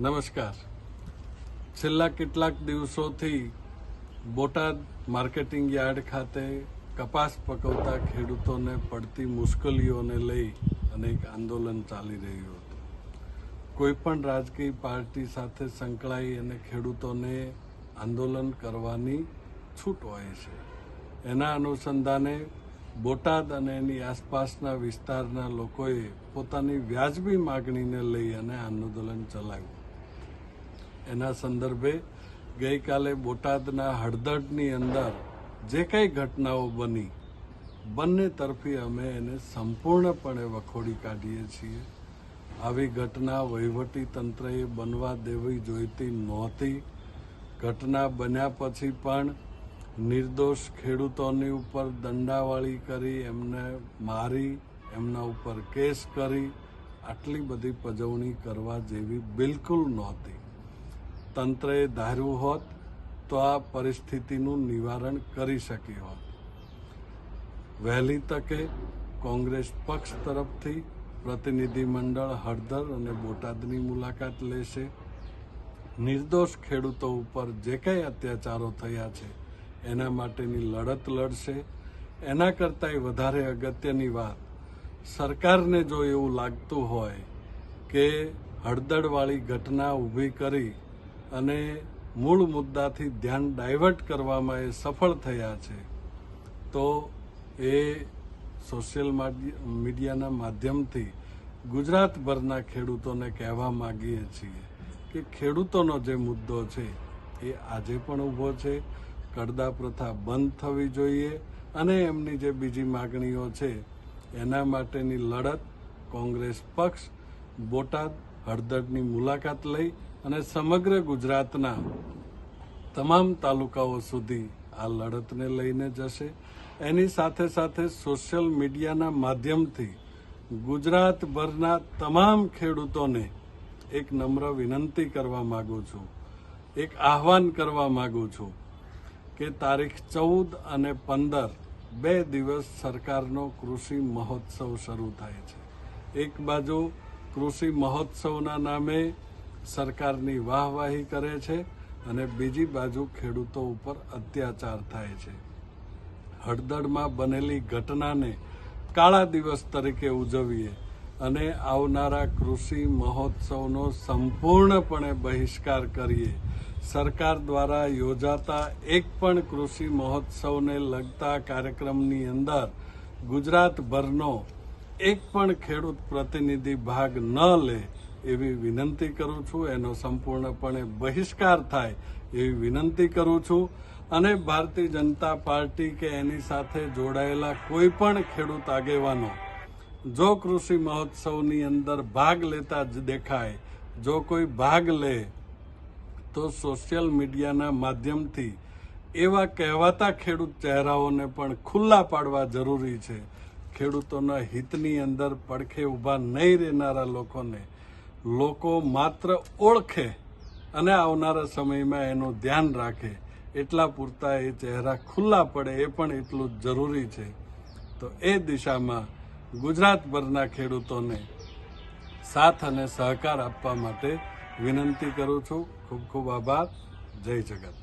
નમસ્કાર. છેલ્લા કેટલાક દિવસોથી બોટાદ માર્કેટિંગ યાર્ડ ખાતે કપાસ પકવતા ખેડૂતોને પડતી મુશ્કેલીઓને લઈ અને એક આંદોલન ચાલી રહ્યું હતું. કોઈ પણ રાજકીય પાર્ટી સાથે સંકળાઈ અને ખેડૂતોને આંદોલન કરવાની છૂટ હોય છે. એના અનુસંધાને બોટાદ અને એની આસપાસના વિસ્તારના લોકોએ પોતાની વ્યાજબી માગણીને લઈ અને આંદોલન ચલાવ્યું. એના સંદર્ભે ગઈકાલે બોટાદના હળદડની અંદર જે કંઈ ઘટનાઓ બની, બંને તરફી અમે એને સંપૂર્ણપણે વખોડી કાઢીએ છીએ. આવી ઘટના વહીવટી તંત્રએ બનવા દેવી જોઈતી નહોતી. ઘટના બન્યા પછી પણ નિર્દોષ ખેડૂતોની ઉપર દંડાવાળી કરી, એમને મારી, એમના ઉપર કેસ કરી, આટલી બધી પજવણી કરવા જેવી બિલકુલ નહોતી. તંત્રએ ધાર્યું હોત તો આ પરિસ્થિતિનું નિવારણ કરી શકી હોત. વહેલી તકે કોંગ્રેસ પક્ષ તરફથી પ્રતિનિધિમંડળ હળદર અને બોટાદની મુલાકાત લેશે. નિર્દોષ ખેડૂતો ઉપર જે કંઈ અત્યાચારો થયા છે, એના માટેની લડત લડશે. એના કરતાંય વધારે અગત્યની વાત, સરકારને જો એવું લાગતું હોય કે હળદળવાળી ઘટના ઊભી કરી અને મૂળ મુદ્દાથી ધ્યાન ડાયવર્ટ કરવામાં એ સફળ થયા છે. તો એ સોશિયલ મીડિયાના માધ્યમથી ગુજરાતભરના ખેડૂતોને કહેવા માગીએ છીએ કે ખેડૂતોનો જે મુદ્દો છે એ આજે પણ ઊભો છે. કડદા પ્રથા બંધ થવી જોઈએ અને એમની જે બીજી માગણીઓ છે, એના માટેની લડત કોંગ્રેસ પક્ષ, બોટાદ હળદરની મુલાકાત લઈ અને સમગ્ર ગુજરાતના તમામ તાલુકાઓ સુધી આ લડતને લઈને જશે. એની સાથે સાથે સોશિયલ મીડિયાના માધ્યમથી ગુજરાતભરના તમામ ખેડૂતોને એક નમ્ર વિનંતી કરવા માગું છું. એક આહવાન કરવા માગું છું કે તારીખ ચૌદ અને પંદર બે દિવસ સરકારનો કૃષિ મહોત્સવ શરૂ થાય છે. એક બાજુ કૃષિ મહોત્સવના નામે સરકારની વાહવાહી કરે છે અને બીજી બાજુ ખેડૂતો ઉપર અત્યાચાર થાય છે. હળદળમાં બનેલી ઘટનાને કાળા દિવસ તરીકે ઉજવીએ અને આવનારા કૃષિ મહોત્સવનો સંપૂર્ણપણે બહિષ્કાર કરીએ. સરકાર દ્વારા યોજાતા એક પણ કૃષિ મહોત્સવને લગતા કાર્યક્રમની અંદર ગુજરાતભરનો એક પણ ખેડૂત પ્રતિનિધિ ભાગ ન લે એવી વિનંતી કરું છું. એનો સંપૂર્ણપણે બહિષ્કાર થાય એવી વિનંતી કરું છું. અને ભારતીય જનતા પાર્ટી કે એની સાથે જોડાયેલા કોઈ પણ ખેડૂત આગેવાનો, જો કૃષિ મહોત્સવની અંદર ભાગ લેતા જ દેખાય, જો કોઈ ભાગ લે, તો સોશિયલ મીડિયાના માધ્યમથી એવા કહેવાતા ખેડૂત ચહેરાઓને પણ ખુલ્લા પાડવા જરૂરી છે. ખેડૂતોના હિતની અંદર પડખે ઊભા નહીં રહેનારા લોકોને લોકો માત્ર ઓળખે અને આવનારા સમયમાં એનું ધ્યાન રાખે. એટલા પૂરતા એ ચહેરા ખુલ્લા પડે એ પણ એટલું જ જરૂરી છે. તો એ દિશામાં ગુજરાતભરના ખેડૂતોને સાથ અને સહકાર આપવા માટે વિનંતી કરું છું. ખૂબ ખૂબ આભાર. જય જગત.